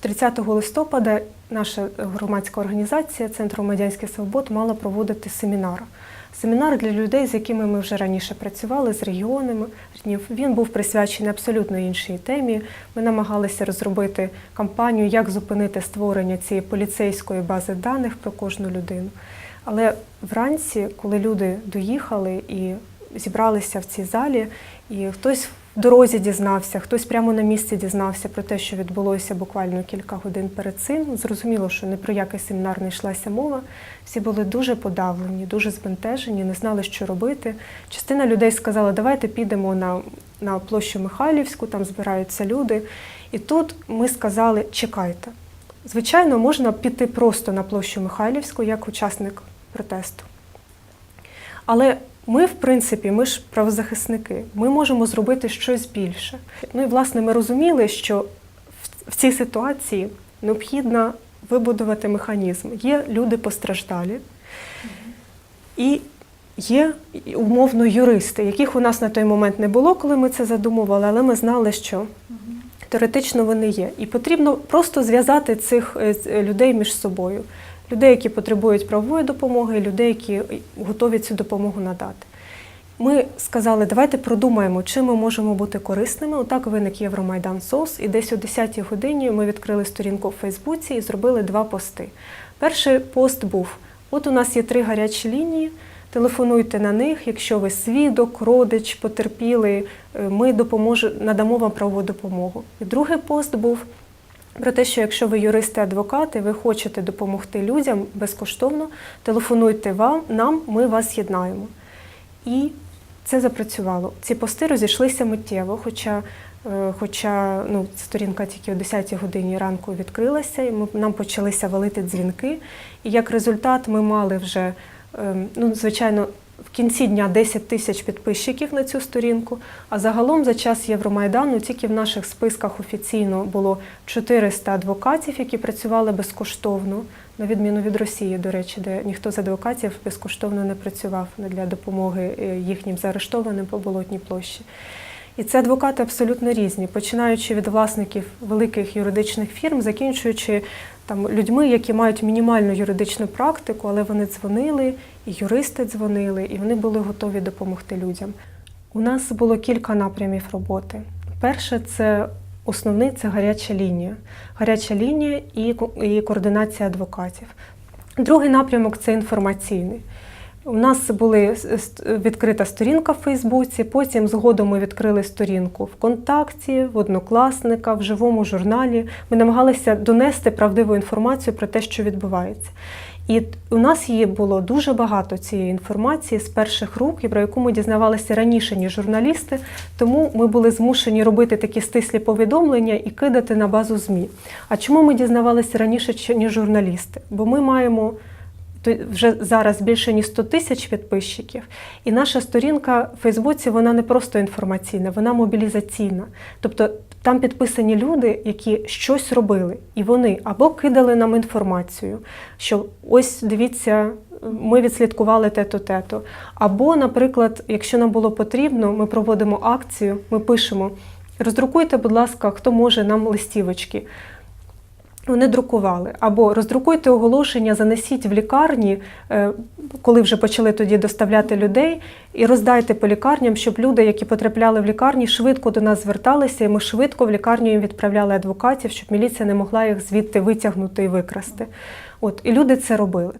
30 листопада наша громадська організація Центр громадянських свобод мала проводити семінар. Семінар для людей, з якими ми вже раніше працювали, з регіонами. Він був присвячений абсолютно іншій темі. Ми намагалися розробити кампанію, як зупинити створення цієї поліцейської бази даних про кожну людину. Але вранці, коли люди доїхали і зібралися в цій залі, і хтось в дорозі дізнався, хтось прямо на місці дізнався про те, що відбулося буквально кілька годин перед цим. Зрозуміло, що ні про який семінар не йшлася мова. Всі були дуже подавлені, дуже збентежені, не знали, що робити. Частина людей сказала, давайте підемо на, на площу Михайлівську, там збираються люди. І тут ми сказали, чекайте. Звичайно, можна піти просто на площу Михайлівську як учасник протесту. Але ми, в принципі, ми ж правозахисники, ми можемо зробити щось більше. Ну і власне ми розуміли, що в- цій ситуації необхідно вибудувати механізм. Є люди постраждалі, і є умовно юристи, яких у нас на той момент не було, коли ми це задумували, але ми знали, що теоретично вони є. І потрібно просто зв'язати цих е, людей між собою. Людей, які потребують правової допомоги, людей, які готові цю допомогу надати. Ми сказали, давайте продумаємо, чим ми можемо бути корисними. Отак виник Євромайдан СОС, і десь о 10-й годині ми відкрили сторінку в Фейсбуці і зробили два пости. Перший пост був: от у нас є три гарячі лінії. Телефонуйте на них, якщо ви свідок, родич, потерпілий, е, ми допоможе, надамо вам правову допомогу. І другий пост був про те, що якщо ви юристи адвокати, ви хочете допомогти людям безкоштовно, телефонуйте вам, нам, ми вас єднаємо. І це запрацювало. Ці пости розійшлися миттєво, хоча, е, хоча ну, сторінка тільки о 10-й годині ранку відкрилася, і ми, нам почалися валити дзвінки. І як результат ми мали вже, е, ну, звичайно, в кінці дня 10 тисяч підписчиків на цю сторінку. А загалом за час Євромайдану тільки в наших списках офіційно було 400 адвокатів, які працювали безкоштовно, на відміну від Росії, до речі, де ніхто з адвокатів безкоштовно не працював для допомоги е, їхнім заарештованим по болотній площі. І це адвокати абсолютно різні, починаючи від власників великих юридичних фірм, закінчуючи там людьми, які мають мінімальну юридичну практику, але вони дзвонили, і юристи дзвонили, і вони були готові допомогти людям. У нас було кілька напрямів роботи. Перше, це основний це гаряча лінія. Гаряча лінія і, координація адвокатів. Другий напрямок це інформаційний. У нас були відкрита сторінка в Фейсбуці, потім згодом ми відкрили сторінку ВКонтакті, в Однокласника, в живому журналі. Ми намагалися донести правдиву інформацію про те, що відбувається. І у нас її було дуже багато цієї інформації з перших рук, і про яку ми дізнавалися раніше, ніж журналісти. Тому ми були змушені робити такі стислі повідомлення і кидати на базу ЗМІ. А чому ми дізнавалися раніше, ніж журналісти? Бо ми маємо вже зараз більше ніж 100 тисяч підписчиків. І наша сторінка в Фейсбуці вона не просто інформаційна, вона мобілізаційна. Тобто там підписані люди, які щось робили, і вони або кидали нам інформацію, що ось дивіться. Ми відслідкували те-то. Або, наприклад, якщо нам було потрібно, ми проводимо акцію, ми пишемо: роздрукуйте, будь ласка, хто може нам листівочки. Вони друкували або роздрукуйте оголошення, занесіть в лікарні, е, коли вже почали тоді доставляти людей, і роздайте по лікарням, щоб люди, які потрапляли в лікарні, швидко до нас зверталися, і ми швидко в лікарню їм відправляли адвокатів, щоб міліція не могла їх звідти витягнути і викрасти. От і люди це робили.